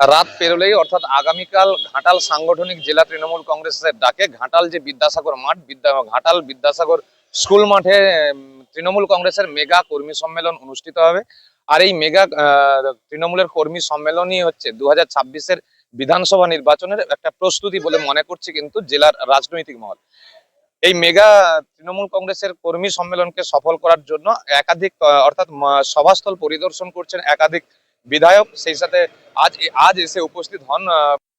রাত পেরোলেই অর্থাৎ আগামীকাল ঘাটাল সাংগঠনিক জেলা তৃণমূল কংগ্রেসের ডাকে ঘাটাল যে বিদ্যাসাগর মাঠ, বিদ্যা ঘাটাল বিদ্যাসাগর স্কুল মাঠে তৃণমূল কংগ্রেসের মেগা কর্মী সম্মেলন অনুষ্ঠিত হবে। আর এই মেগা তৃণমূলের কর্মী সম্মেলনই হচ্ছে দু হাজার বিধানসভা নির্বাচনের একটা প্রস্তুতি বলে মনে করছে কিন্তু জেলার রাজনৈতিক মহল। এই মেগা তৃণমূল কংগ্রেসের কর্মী সম্মেলনকে সফল করার জন্য একাধিক, অর্থাৎ সভাস্থল পরিদর্শন করছেন একাধিক বিধায়ক সেই সাথে আজ আজ এসে উপস্থিত হন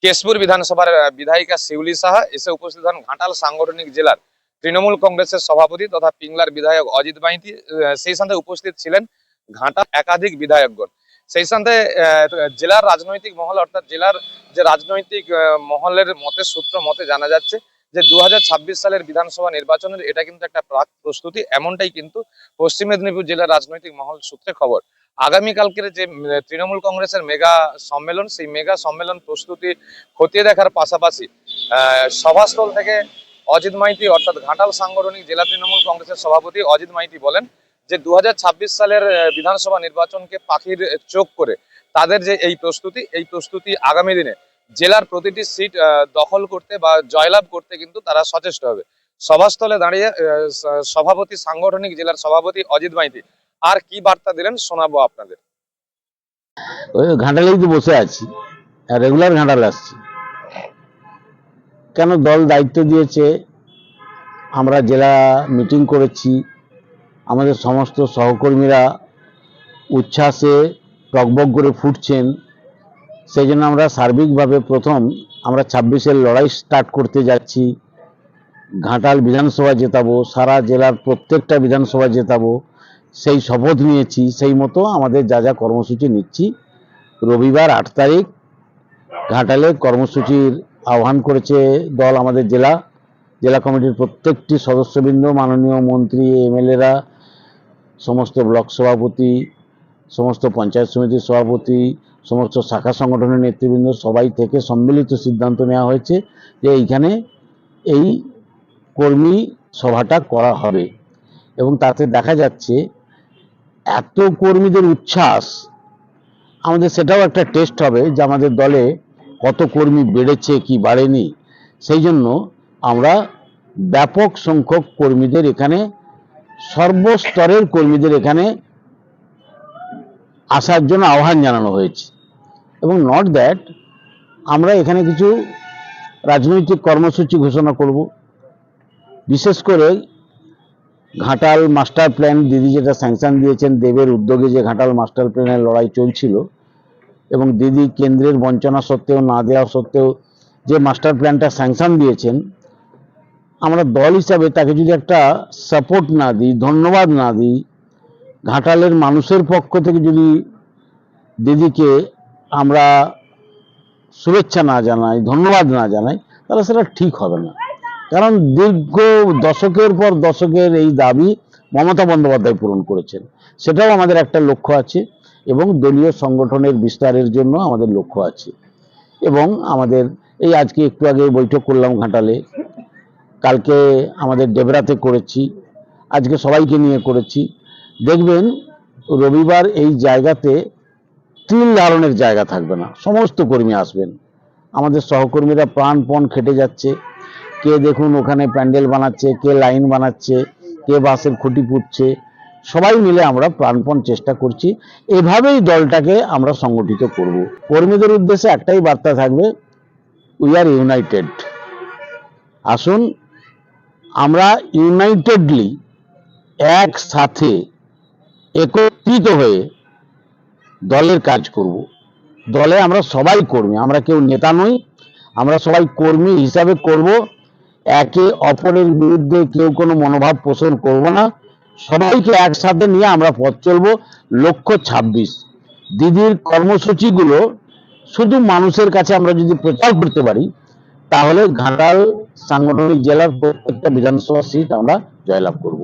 কেশপুর বিধানসভার বিধায়িকা শিউলি সাহা। এসে উপস্থিত হন ঘাটাল সাংগঠনিক জেলার তৃণমূল কংগ্রেসের সভাপতি তথা পিংলার বিধায়ক অজিত আহ, সেই সাথে উপস্থিত ছিলেন ঘাটাল একাধিক বিধায়কগণ। সেই সাথে জেলার রাজনৈতিক মহল অর্থাৎ জেলার যে রাজনৈতিক মহলের মতে সূত্র মতে জানা যাচ্ছে যে দু হাজার ছাব্বিশ সালের বিধানসভা নির্বাচনের এটা কিন্তু একটা প্রাক প্রস্তুতি এমনটাই কিন্তু পশ্চিম মেদিনীপুর জেলার রাজনৈতিক মহল সূত্রে খবর। আগামীকালকের যে তৃণমূল কংগ্রেসের মেগা সম্মেলন, সেই মেগা সম্মেলন প্রস্তুতি খতিয়ে দেখার পাশাপাশি সভাস্থল থেকে অজিত মাইতি, অর্থাৎ ঘাটাল সাংগঠনিক জেলা তৃণমূল কংগ্রেসের সভাপতি অজিত মাইতি বলেন যে দু হাজার ছাব্বিশ সালের বিধানসভা নির্বাচনকে পাখির চোখ করে তাদের যে এই প্রস্তুতি এই প্রস্তুতি আগামী দিনে জেলার প্রতিটি সিট দখল করতে বা জয়লাভ করতে কিন্তু তারা সচেষ্ট হবে। সভাস্থলে দাঁড়িয়ে সভাপতি, সাংগঠনিক জেলার সভাপতি অজিত মাইতি আর কি বার্তা দিলেন, শোনাবো আপনাদের। ওই ঘাটালেই তো বসে আছি রেগুলার ঘাটাল আসছি। কেন দল দায়িত্ব দিয়েছে? আমরা জেলা মিটিং করেছি, আমাদের সমস্ত সহকর্মীরা উচ্ছ্বাসে টকবক করে ফুটছেন। সেই জন্য আমরা সার্বিকভাবে প্রথম আমরা ছাব্বিশের লড়াই স্টার্ট করতে যাচ্ছি। ঘাটাল বিধানসভা জেতাবো, সারা জেলার প্রত্যেকটা বিধানসভা জেতাবো। সেই শপথ নিয়েছি, সেই মতো আমাদের যা যা কর্মসূচি নিচ্ছি, রবিবার আট তারিখ ঘাটালে কর্মসূচির আহ্বান করেছে দল আমাদের জেলা জেলা কমিটির প্রত্যেকটি সদস্যবৃন্দ, মাননীয় মন্ত্রী, এমএলএরা, সমস্ত ব্লক সভাপতি, সমস্ত পঞ্চায়েত সমিতির সভাপতি, সমস্ত শাখা সংগঠনের নেতৃবৃন্দ, সবাই থেকে সম্মিলিত সিদ্ধান্ত নেওয়া হয়েছে যে এইখানে এই কর্মী সভাটা করা হবে। এবং তাতে দেখা যাচ্ছে এত কর্মীদের উচ্ছ্বাস, আমাদের সেটাও একটা টেস্ট হবে যে আমাদের দলে কত কর্মী বেড়েছে, কি বাড়েনি। সেই জন্য আমরা ব্যাপক সংখ্যক কর্মীদের এখানে, সর্বস্তরের কর্মীদের এখানে আসার জন্য আহ্বান জানানো হয়েছে। এবং নট দ্যাট আমরা এখানে কিছু রাজনৈতিক কর্মসূচি ঘোষণা করব। বিশেষ করে ঘাটাল মাস্টার প্ল্যান, দিদি যেটা স্যাংশন দিয়েছেন, দেবের উদ্যোগে যে ঘাটাল মাস্টার প্ল্যানের লড়াই চলছিল, এবং দিদি কেন্দ্রের বঞ্চনা সত্ত্বেও, না দেওয়া সত্ত্বেও যে মাস্টার প্ল্যানটা স্যাংশন দিয়েছেন, আমরা দল হিসাবে তাকে যদি একটা সাপোর্ট না দিই, ধন্যবাদ না দিই, ঘাটালের মানুষের পক্ষ থেকে যদি দিদিকে আমরা শুভেচ্ছা না জানাই, ধন্যবাদ না জানাই, তাহলে সেটা ঠিক হবে না। কারণ দীর্ঘ দশকের পর দশকের এই দাবি মমতা বন্দ্যোপাধ্যায় পূরণ করেছেন। সেটাও আমাদের একটা লক্ষ্য আছে এবং দলীয় সংগঠনের বিস্তারের জন্য আমাদের লক্ষ্য আছে। এবং আমাদের এই আজকে একটু আগে বৈঠক করলাম ঘাটালে। কালকে আমাদের ডেবরাতে করেছি। আজকে সবাইকে নিয়ে করেছি। দেখবেন, রবিবার এই জায়গাতে তিন ধারণের জায়গা থাকবে না। সমস্ত কর্মী আসবেন। আমাদের সহকর্মীরা প্রাণপণ খেটে যাচ্ছে। কে দেখুন ওখানে প্যান্ডেল বানাচ্ছে, কে লাইন বানাচ্ছে, কে বাসের খুঁটি পুঁতছে, সবাই মিলে আমরা প্রাণপণ চেষ্টা করছি। এভাবেই দলটাকে আমরা সংগঠিত করব। কর্মীদের উদ্দেশ্যে একটাই বার্তা থাকবে উই আর ইউনাইটেড আসুন, আমরা ইউনাইটেডলি একসাথে একত্রিত হয়ে দলের কাজ করব। দলে আমরা সবাই কর্মী, আমরা কেউ নেতা নই, আমরা সবাই কর্মী হিসাবে করব। একে অপরের বিরুদ্ধে কেউ কোনো মনোভাব পোষণ করব না। সবাইকে একসাথে নিয়ে আমরা পথ চলব, লক্ষ্য ছাব্বিশ। দিদির কর্মসূচিগুলো শুধু মানুষের কাছে আমরা যদি প্রচার করতে পারি, তাহলে ঘাটাল সাংগঠনিক জেলার প্রত্যেকটা বিধানসভা সিট আমরা জয়লাভ করব।